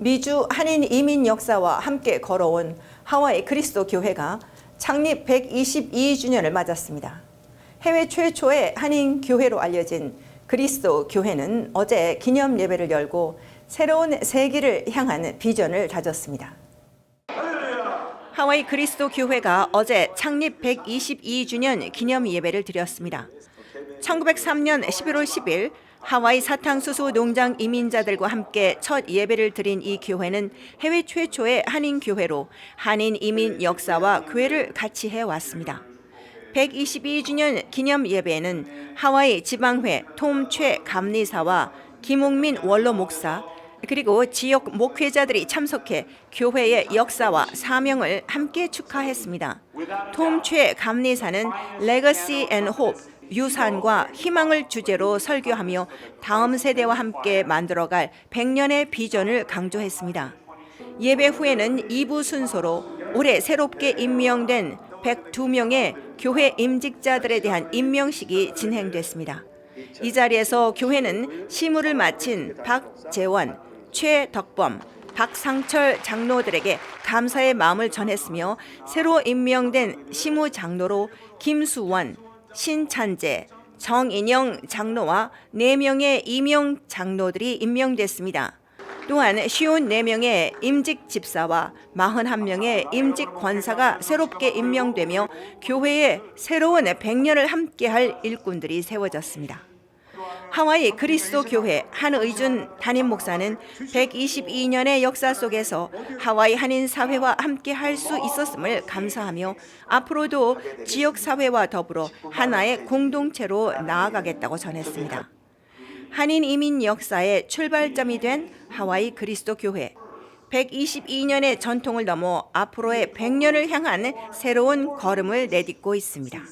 미주 한인 이민 역사와 함께 걸어온 하와이 그리스도 교회가 창립 122주년을 맞았습니다. 해외 최초의 한인 교회로 알려진 그리스도 교회는 어제 기념 예배를 열고 새로운 세기를 향한 비전을 다졌습니다. 하와이 그리스도 교회가 어제 창립 122주년 기념 예배를 드렸습니다. 1903년 11월 10일 하와이 사탕수수 농장 이민자들과 함께 첫 예배를 드린 이 교회는 해외 최초의 한인 교회로 한인 이민 역사와 교회를 같이 해왔습니다. 122주년 기념 예배에는 하와이 지방회 톰최 감리사와 김웅민 원로 목사 그리고 지역 목회자들이 참석해 교회의 역사와 사명을 함께 축하했습니다. 톰최 감리사는 레거시 앤 홉, 유산과 희망을 주제로 설교하며 다음 세대와 함께 만들어갈 100년의 비전을 강조했습니다. 예배 후에는 2부 순서로 올해 새롭게 임명된 102명의 교회 임직자들에 대한 임명식이 진행됐습니다. 이 자리에서 교회는 시무를 마친 박재원, 최덕범, 박상철 장로들에게 감사의 마음을 전했으며 새로 임명된 시무 장로로 김수원, 신찬재, 정인영 장로와 4명의 임용 장로들이 임명됐습니다. 또한 쉬운 4명의 임직 집사와 41명의 임직 권사가 새롭게 임명되며 교회의 새로운 100년을 함께할 일꾼들이 세워졌습니다. 하와이 그리스도 교회 한의준 담임 목사는 122년의 역사 속에서 하와이 한인 사회와 함께 할 수 있었음을 감사하며 앞으로도 지역 사회와 더불어 하나의 공동체로 나아가겠다고 전했습니다. 한인 이민 역사의 출발점이 된 하와이 그리스도 교회 122년의 전통을 넘어 앞으로의 100년을 향한 새로운 걸음을 내딛고 있습니다.